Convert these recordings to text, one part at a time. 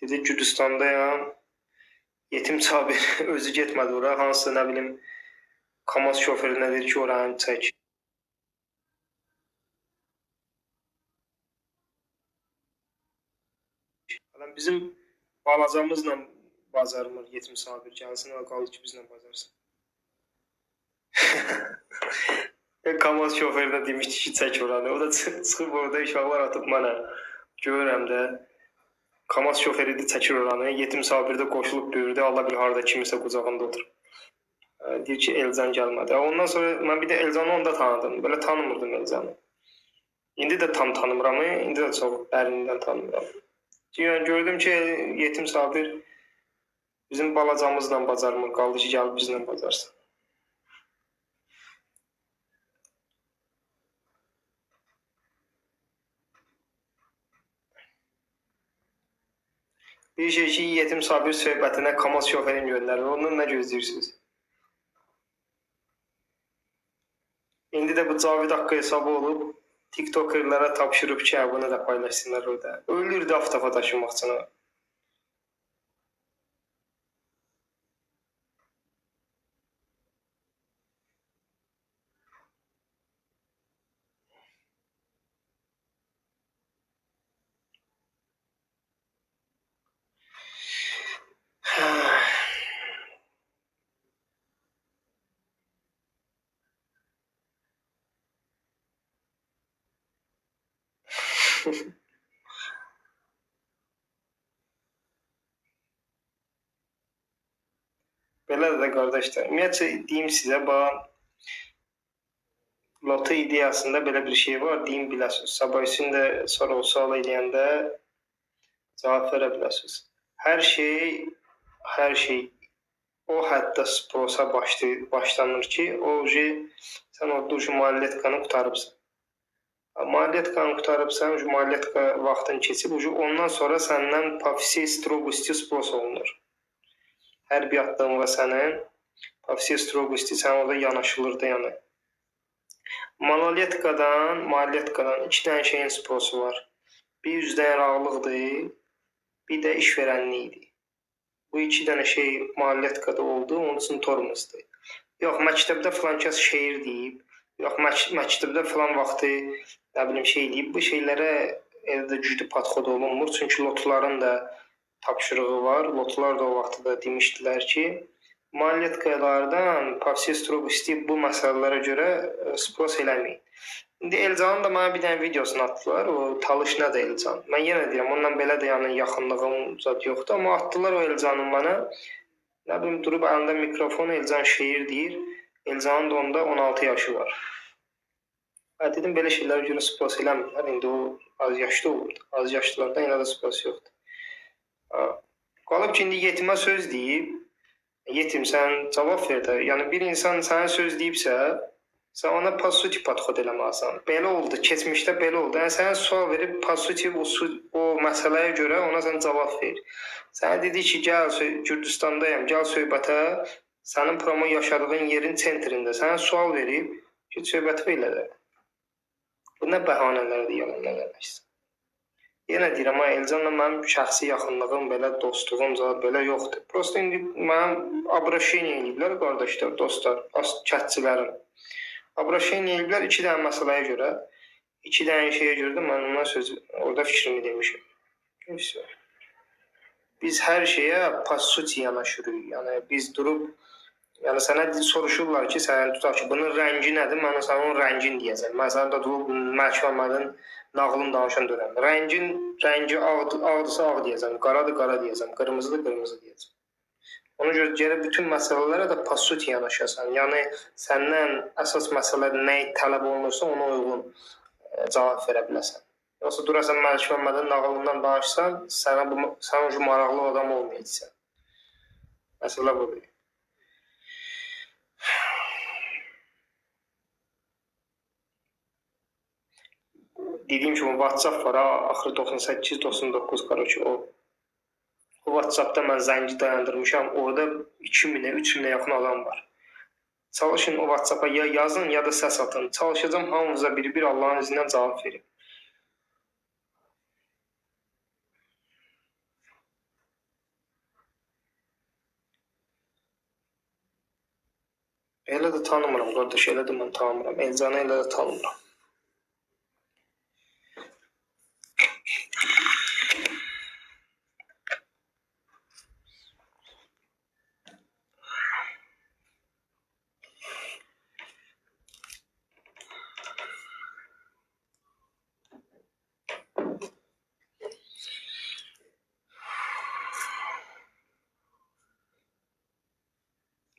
Dedi Gürcüstandayam. Yetim Sabir özü getmədi ora. Hansı nə bilim Kamaz şoförünə dedi ki, oranı çək. Adam bizim balacamızla bazarmır yetim Sabir gəlsin, o qaldı ki, bizlə bazarsın. Kamaz şoförü də demişdi ki, çək oranı. O da çıx- çıxıb orada uşaqlar atıb mənə. Görürəm də. Kamaz şoförü də çəkir oranı. Yetim Sabir də qoşulub böyürdü. Allah bilir harda kimisə qucağında oturub. Deyir ki, Elcan gəlmədi. Ondan sonra mən bir də Elcanı onda tanıdım. Belə tanımırdım Elcanı. İndi də tam tanımıram. İndi də çox dərindən tanımıram. Yəni gördüm ki, yetim Sabir bizim balacamızla bacarmır. Qaldı ki, gəlib bizlə bacarsın. Şey ki, yetim Sabir söhbətinə Kamaz şoförün göndərir. Ondan nə gözləyirsiniz? İndi də bu Cavid Haqqı hesabı olub TikTokerlara tapşırıb ki, hə, bunu da paylaşsınlar orada. Ölürdü avtofa daşımaq üçün. o. Belə də qardaşlar. Ümumiyyətcə deyim sizə, bax loto ideyasında belə bir şey var, deyim biləsiniz. Sabah üçün də sonra o sual eləyəndə cavab verə biləsiniz. Hər şey, hər şey o həddə sprosa başlı, başlanır ki, o sən o duş maliyetkanı qutarıbsan. Maliyetkanı qutarıbsan, uji maliyetka vaxtın keçib, uji ondan sonra səndən pafisi strogusti spros olunur. Hər bir addımğa sənin pafisi strogusti sən orada yanaşılır da yəni. Maloletkadan, maliyyətkadan iki dənə şeyin sprosu var. Bir üzdən yaraqlıqdır, bir də işverənlikdir. Bu iki dənə şey maliyyətkada oldu, onun üçün tormozdur. Yox, məktəbdə filan kəs şeir deyib, yox, mək məktəbdə filan vaxtı nə bilim şey deyib. Bu şeylərə elə də güclü podxod olunmur, çünki lotların da tapşırığı var. Lotlar da o vaxtda demişdilər ki, maliyyətkalardan Pavsiy Strogosti bu məsələlərə görə e, spros eləməyin. İndi Elcanın da mənə bir dənə videosunu atdılar. O talış nədir Elcan? Mən yenə deyirəm, onunla belə də yəni yaxınlığım zət yoxdur, amma atdılar o Elcanın mənə. Nə bilim durub əlində mikrofon Elcan şeir deyir. Elcanın da onda 16 yaşı var. Hə dedim belə şeylərə görə spros eləmirlər. İndi o az yaşlı olurdu. Az yaşlılardan yenə də spros yoxdur. Qalıb ki, indi yetimə söz deyib, yetim sən cavab ver də. Yəni bir insan sənə söz deyibsə, sən ona pasuti podxod eləməlisən. Belə oldu, keçmişdə belə oldu. Yəni sənə sual verib pasuti o, o məsələyə görə ona sən cavab ver. Sənə dedi ki, gəl Gürcüstandayam, gəl söhbətə sənin promun yaşadığın yerin sentrində sənə sual verib ki, söhbəti belədir. Bu nə bəhanələrdir, yalanlar deməksən. Yenə deyirəm, ay Elcanla mənim şəxsi yaxınlığım, belə dostluğum zad belə yoxdur. Prosta indi mənim abroşeni eləyiblər qardaşlar, dostlar, kətçilərim. Abroşeni eləyiblər 2 dənə məsələyə görə. 2 dənə şeyə görə də mən ondan söz orada fikrimi demişəm. Biz hər şeyə passuti yanaşırıq. Yəni biz durub Yəni sənə soruşurlar ki, sən tutaq ki, bunun rəngi nədir? Mən sənə onun rəngini deyəcəm. Mən sənə də durub Məmmədin nağılını danışan dönəm. Rəngin rəngi ağdır, ağdırsa ağ deyəcəm, qaradır qara deyəcəm, qırmızıdır qırmızı deyəcəm. Ona görə gərək bütün məsələlərə də pasut yanaşasan. Yəni səndən əsas məsələ nə tələb olunursa ona uyğun e, cavab verə biləsən. Yoxsa durasan Məlik Məmmədin nağılından danışsan, sənə bu sən o maraqlı adam olmayacaqsan. Məsələ budur. dediyim kimi WhatsApp var, axırı 98, 99 qarəçi o. WhatsApp-da mən zəngi dayandırmışam. Orada 2000-ə, 3000-ə yaxın adam var. Çalışın o WhatsApp-a ya yazın, ya da səs atın. Çalışacağam hamınıza bir-bir Allahın izindən cavab verim. Elə də tanımıram qardaş, elə də mən tanımıram. Elcanı elə də tanımıram.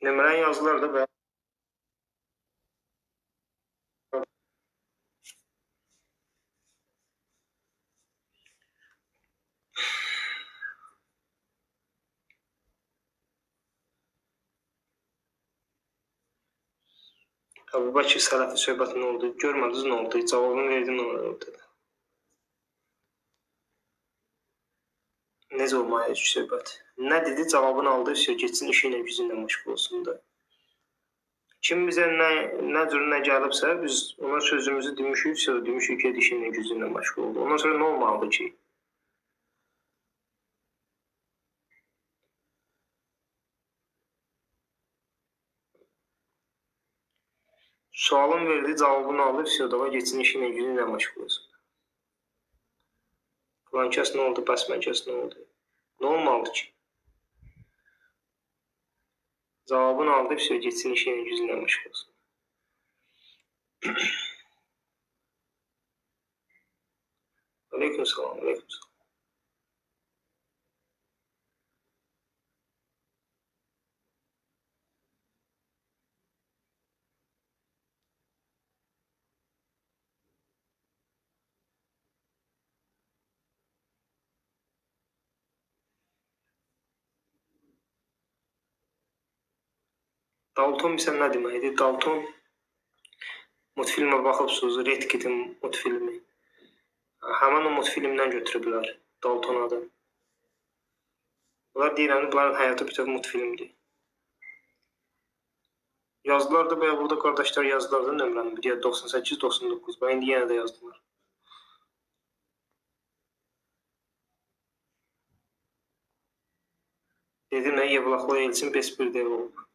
Nömrəni yazdılar da və Əbu Bəkir Sələfi söhbət nə oldu? Görmədiniz nə oldu? Cavabını verdin nə oldu? Necə olmalı ki söhbət? Nə dedi? Cavabını aldı, isə getsin işi ilə gücü ilə məşğul olsun da. Kim bizə nə, nə cür nə gəlibsə, biz ona sözümüzü demişik, söz demişik ki, işi ilə gücü ilə məşğul oldu. Ondan sonra nə olmalıdır ki? Sualın verdi, cavabını aldı, все, davay getsin işi ilə gücü ilə məşğul olsun. Falan kəs nə oldu, bəs mən kəs nə oldu? Nə olmalıdır ki? Cavabını aldı, все, getsin işi ilə gücü ilə məşğul olsun. Aleyküm salam, aleyküm salam. Dalton isə nə deməkdir? Dalton multfilmə baxıbsınız, Red Kit'in multfilmi. Həmin o multfilmdən götürüblər Dalton adı. Bunlar deyirəm, bunların həyatı bütöv multfilmdir. Yazdılar da bəyə burada qardaşlar yazdılar da nömrəni, bir 98-99. Bax indi yenə də yazdılar. Dedim nə Yevlaxlı Elçin Bespirdə olub.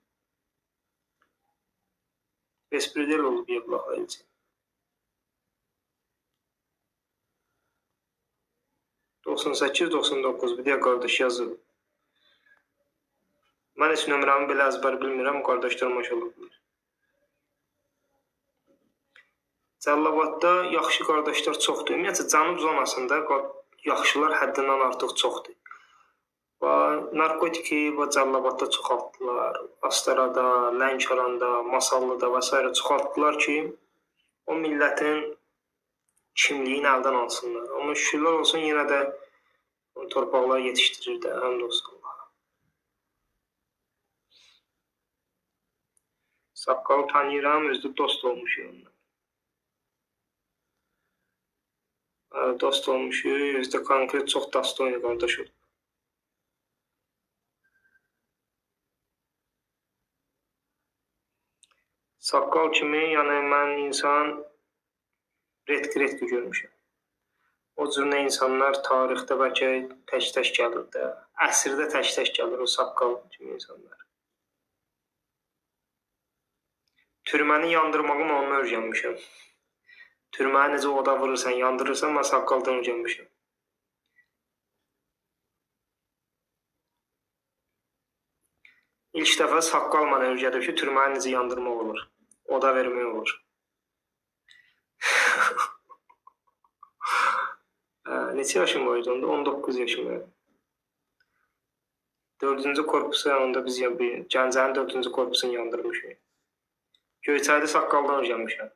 Bespridel olub Yevlaxlı Elçin. 98-99 bir deyə qardaş yazıb. Mən heç nömrəmi belə əzbər bilmirəm, qardaşlarım maşallah bilir. Cəllabadda yaxşı qardaşlar çoxdur. Ümumiyyətlə Cənub zonasında yaxşılar həddindən artıq çoxdur. Narkotiki və Cəllabadda çoxaltdılar. Astarada, Lənkəranda, Masallıda və s. çoxaltdılar ki, o millətin kimliyini əldən alsınlar. Amma şükürlər olsun yenə də torpaqlar yetişdirir də, həmd olsun Allaha. Saqqalı tanıyıram, özü dost. Hə, Dost olmuşuq, özü də konkret çox dostoyni qardaş olub. Saqqal kimi, yəni mən insan retki-retki görmüşəm. O cür nə insanlar tarixdə bəlkə tək-tək gəlir də, əsrdə tək-tək gəlir o saqqal kimi insanlar. Türməni yandırmağı mən ondan öyrənmişəm. Türməni necə oda vurursan, yandırırsan, mən saqqaldan öyrənmişəm. İlk dəfə saqqal mənə öyrədib ki, türməni necə yandırmaq olur. Oda vermək olur. Neçə yaşım var idi onda? 19 yaşım var. 4-cü korpusu yanında biz ya bir Gəncənin 4-cü korpusunu yandırmışıq. Göyçayda saqqaldan öyrənmişəm.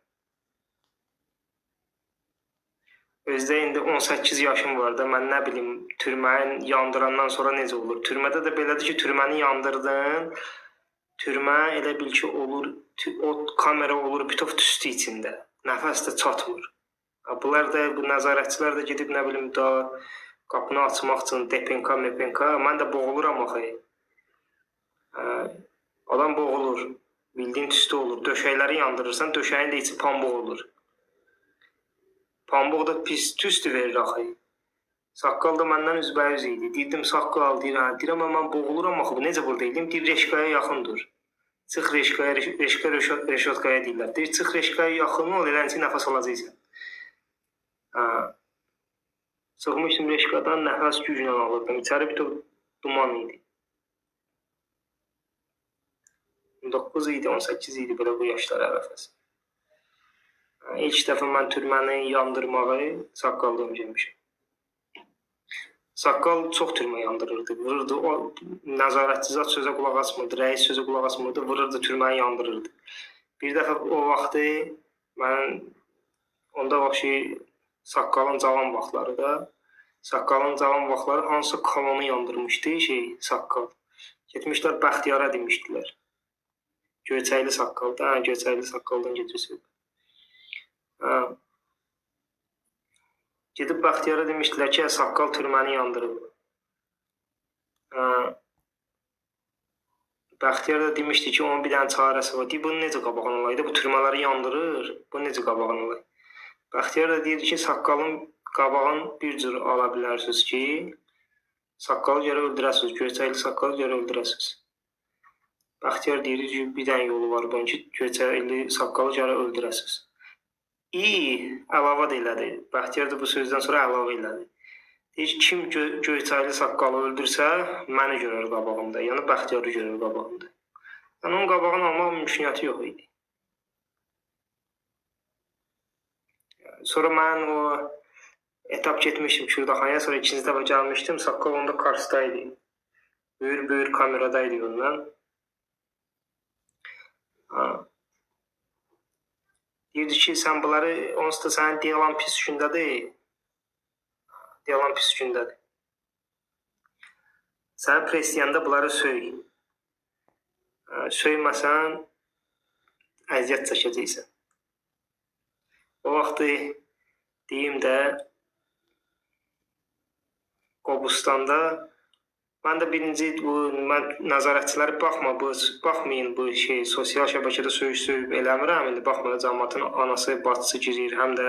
Özdə indi 18 yaşım var da, mən nə bilim, türməni yandırandan sonra necə olur? Türmədə də belədir ki, türməni yandırdın, türmə elə bil ki, olur, o kamera olur bütöv tüstü içində. Nəfəs də çatmır. Bunlar da bu nəzarətçilər də gedib nə bilim da qapını açmaq üçün DPNK, MPNK, mən də boğuluram axı. Hə, adam boğulur. Bildiyin tüstü olur. Döşəkləri yandırırsan, döşəyin də içi pambıq olur. Pambıq da pis tüstü verir axı. Saqqal da məndən üzbəyüz idi. Deyirdim saqqal, deyirəm, hə, deyirəm mən boğuluram axı. Necə burada idim? Deyir Reşkaya yaxındır. Çıx reşkaya, reşka reşo- reşotkaya deyirlər. Deyir, çıx reşkaya yaxın ol, eləncə nəfəs alacaqsan. Ha. Çıxmışdım reşkadan, nəfəs güclə alırdım. İçəri bir top duman idi. 9 idi, 18 idi belə bu yaşlar ərəfəsi. Ha, İlk dəfə mən türməni yandırmağı saqqaldan gəlmişəm. Saqqal çox türmə yandırırdı. Vururdu. O nəzarətçi zat sözə qulaq asmırdı, rəis sözə qulaq asmırdı, vururdu, türməni yandırırdı. Bir dəfə o vaxtı mən onda vəxşi saqqalın cavan vaxtları da saqqalın cavan vaxtları hansı kolonu yandırmışdı şey saqqal. Getmişlər Bəxtiyara demişdilər. Göyçəkli saqqal da, hə, göyçəkli saqqaldan gedirsən. Hə. Gedib Bəxtiyara demişdilər ki, saqqal türməni yandırıb. Hə. Bəxtiyar da demişdi ki, onun bir dənə çarəsi var. Deyir, bunu necə qabağını alaydı? Bu türmələri yandırır. Bu necə qabağını alaydı? Bəxtiyar da deyir ki, saqqalın qabağını bir cür ala bilərsiniz ki, saqqalı görə öldürəsiniz. Göyçəkli saqqalı görə öldürəsiniz. Bəxtiyar deyir ki, bir dənə yolu var bunun ki, göyçəkli saqqalı görə öldürəsiniz. İ əlavə də elədi. Bəxtiyar da bu sözdən sonra əlavə elədi. Deyir ki, kim gö göyçəkli saqqalı öldürsə, məni görər qabağımda. Yəni Bəxtiyarı görər qabağımda. Yəni onun qabağını almaq mümkünatı yox idi. Sonra mən o etap getmişdim Kürdəxanaya, sonra ikinci dəfə gəlmişdim. Saqqal onda Karsda idi. Böyür böyür kameradaydı ondan. Ha. Deyirdi ki, sən bunları onsuz da sənin diyalan pis gündədir. Diyalan pis gündədir. Sən presiyanda bunları söy. Söyməsən əziyyət çəkəcəksən. O vaxtı deyim də Qobustanda mən də birinci bu mən nəzarətçiləri baxma bu baxmayın bu şey sosial şəbəkədə söyüş söyüb eləmirəm. İndi baxma cəmaətin anası, bacısı girir, həm də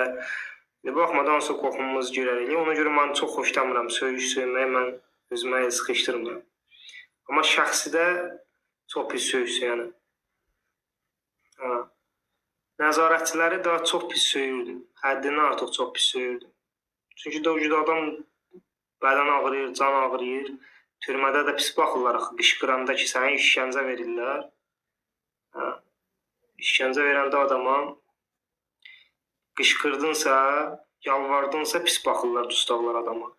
indi baxmadan hansı qohumumuz girər. Ona görə mən çox xoşlamıram söyüş söyməyi, mən özümə sıxışdırmıram. Amma şəxsidə çox pis söyüş yəni. Ha. Nəzarətçiləri daha çox pis söyürdüm. Həddindən artıq çox pis söyürdüm. Çünki də o adam bədən ağrıyır, can ağrıyır. Türmədə də pis baxırlar axı. Qışqıranda ki, sənə işgəncə verirlər. Hə. İşgəncə verəndə adama qışqırdınsa, yalvardınsa pis baxırlar, dustaqlar adama.